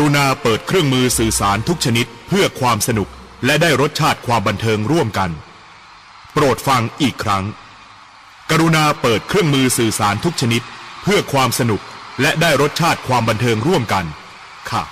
รุณาเปิดเครื่องมือสื่อสารทุกชนิดเพื่อความสนุกและได้รสชาติความบันเทิงร่วมกัน โปรดฟังอีกครั้ง กรุณาเปิดเครื่องมือสื่อสารทุกชนิด เพื่อความสนุกและได้รสชาติความบันเทิงร่วมกัน ค่ะ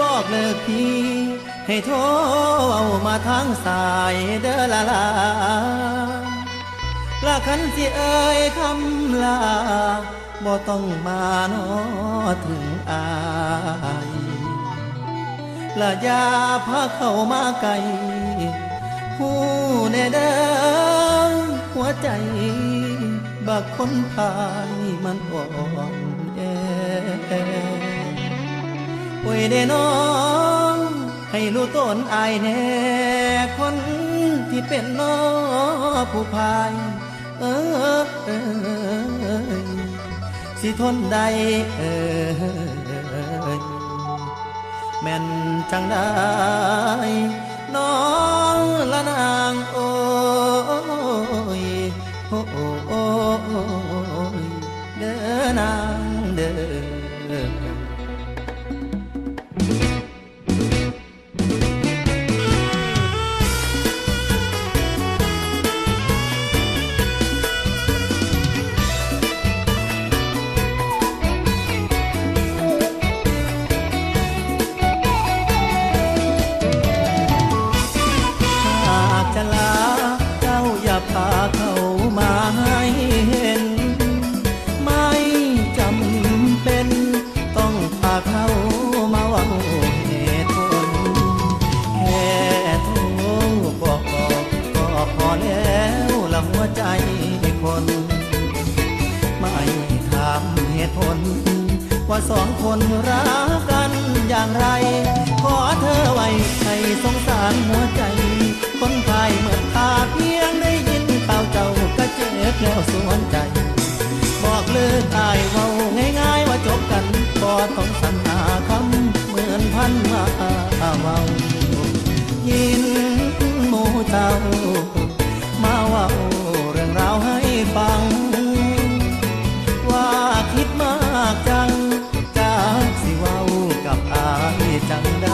บอกเลิกพี่ ให้โทรเอามาทางสายเด้อละลาละคันสิเอ่ยคำลาบ่ต้องมานอถึงอายละยาพาเข้ามาไกลผู้แน่เด้อหัวใจบักคนพายมันอ่อนแอ โอ้ยเด้น้อง ให้รู้ต้นอายแน่คนที่เป็นน้อผู้พาย เออเอยสิทนได้เออแม่นจังได้น้องละนางโอ้ คนรักกันอย่างไร ขอเธอไว้ให้สงสารหัวใจ คนไทยเมื่อนตาเพียงได้ยินข่าวเจ้าก็เจ็บแล้วสวนใจ บอกเลิกอายเว้าง่ายๆว่าจบกันก็ต้องสรรหาคำเหมือนพันมาเว้ายินหมู่เจ้า มาว่าเรื่องราวให้ฟัง จังใด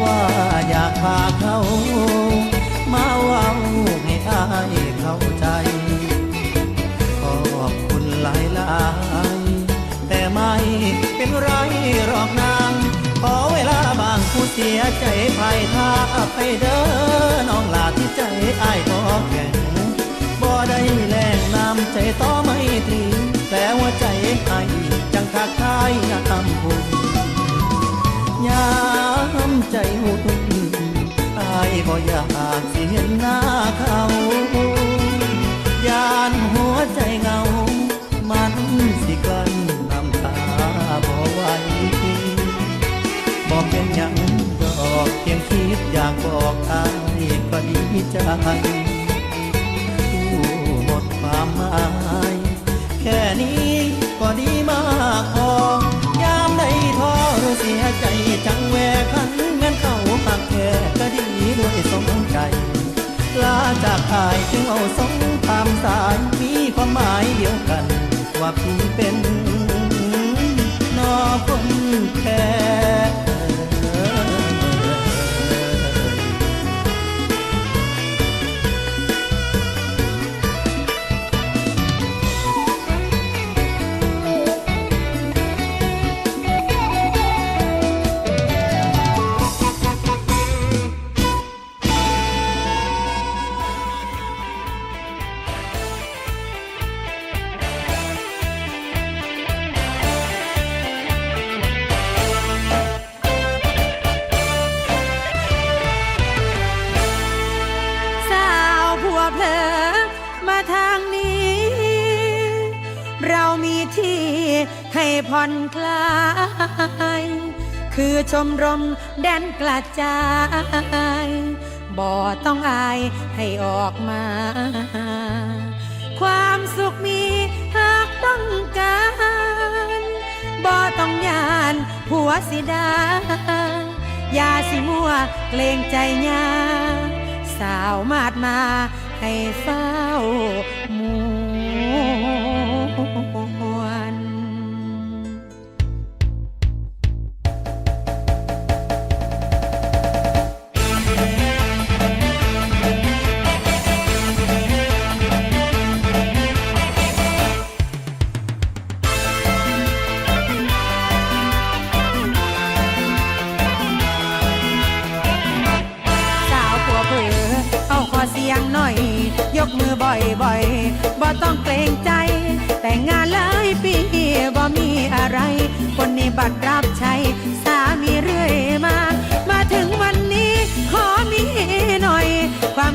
ว่าอยากพาเขามาเว้าให้อายเข้าใจ ขอบคุณหลายหลายแต่ไม่เป็นไรหรอกนางขอเวลาบางผู้เสียใจภายทาไปเดินน้องลาที่ใจอาย ใจผู้หมดความหมายแค่นี้ก็ดีมากพอยามใดท้อหรือเสียใจจังแวคันเงินเข้าปากแค่ก็ดีด้วยสมใจ ลาจากอายจึงเอาสงตามสายมีความหมายเดียวกัน ว่าพี่เป็นนอคนแค่ ผ่อนคลาย คือชมรมแดนกระจาย บ่ต้องอายให้ออกมา ความสุขมีหากต้องการบ่ต้องยานผัวสิดายาสิมัวเกรงใจยาสาวมาดมาให้เฝ้า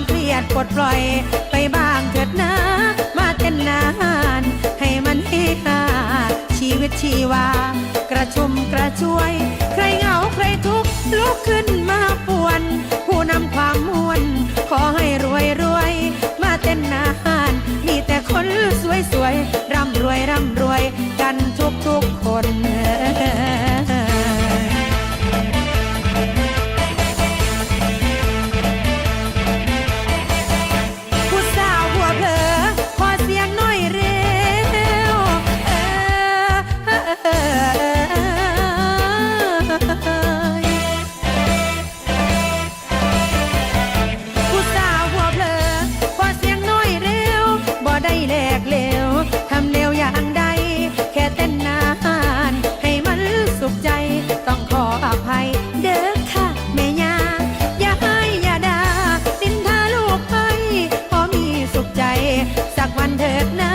เครียดปลดปล่อย ไปบ้างเถิดนะ มาเต้นนาน ให้มันเฮฮาชีวิตชีวา กระชุ่มกระชวย ใครเหงาใครทุกข์ลุกขึ้นมาป่วน ผู้นำความมวลขอให้รวยรวย มาเต้นนาน มีแต่คนสวยสวยร่ำรวยร่ำรวยกันทุก ได้แลกเลวทำเลวอย่างใดแค่เต้นนานให้มันสุขใจต้องขออภัย เด้อค่ะแม่ยาอย่าให้อย่าด่าสินทาลูกไปพอมีสุขใจ สักวันเถิดนะ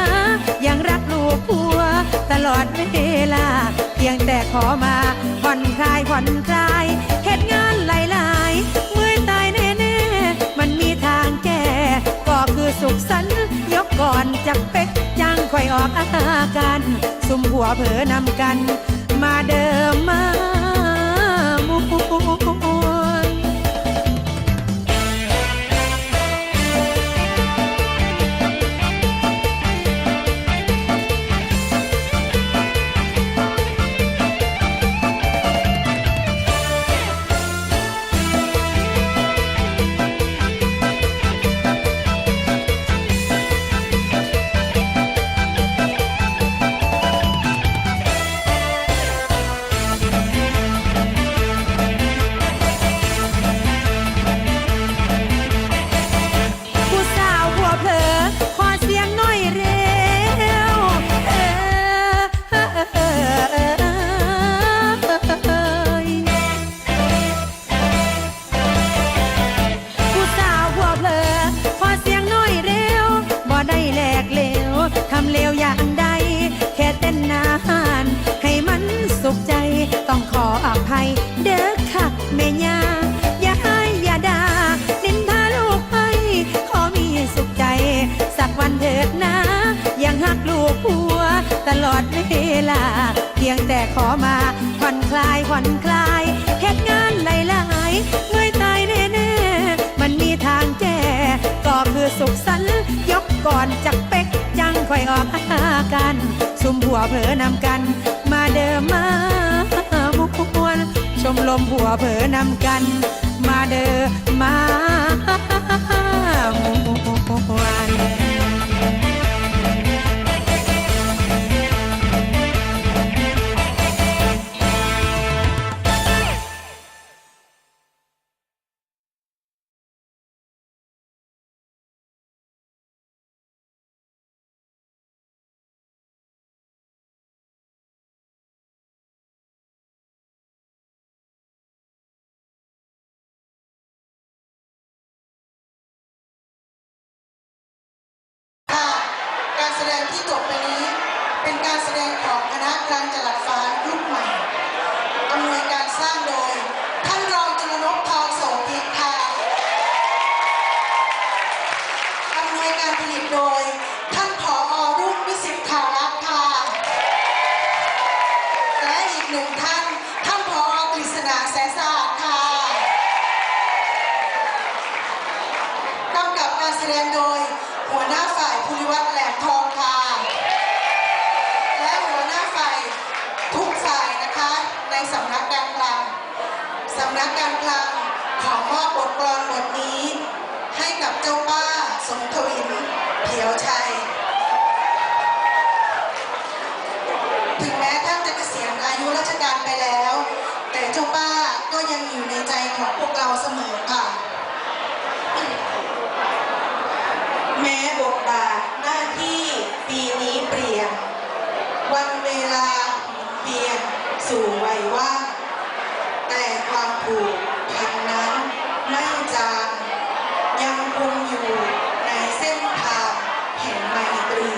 ยังรักลูกผัว ตลอดเวลา เพียงแต่ขอมาผ่อนคลายผ่อนคลาย ค่อยออกอาการสุมหัวเผลอนำกัน มาเดิมมามว ลา เพียงแต่ขอมาผ่อนคลายผ่อนคลายเหตุงานหลายๆเมื่อยตายแน่ๆมันมีทางแก้ก็คือสุขสันต์ยกก่อนจากเป็กจังค่อยออกหากันซุมผัวเผลอนำกัน มาเดิมมามวน ชมลมผัวเผลอนำกัน มาเดิมมาม ดงที่จบไปนี้ เป็นการแสดงของคณะกลางจลัดฟ้ายุคใหม่อำนวยการสร้างโดย ท่านรองจุลนพทองโสภิตค่ะอำนวยการผลิตโดย ท่านผอรุ่งวิสิตขารักษ์ค่ะและอีกหนึ่งท่าน ขอมอบบทกลอนบทนี้ ให้กับเจ้าป้าสมทวินเพียวชัย ถึงแม้ท่านจะเกษียณอายุราชการไปแล้ว แต่เจ้าป้าก็ยังอยู่ในใจของพวกเราเสมอค่ะ แม้บทบาทหน้าที่ปีนี้เปลี่ยน วันเวลาหมุนเวียนสู่วัยว่างแต่ความผูก งน้ำนน่าจะยังคงอยู่ในเส้นทางแห่งไมตรี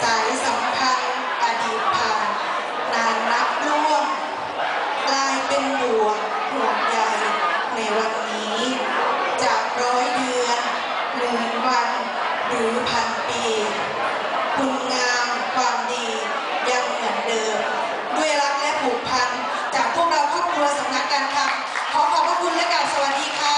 สายสัมพันธ์อดีตผ่านนานนับร่วมกลายเป็นบ่วงห่วงใยในวันนี้ จากร้อยเดือนหนึ่งวันหรือพันปี คุณงามความดียังเหมือนเดิม ด้วยรักและผูกพันจากทุก สวัสดีค่ะ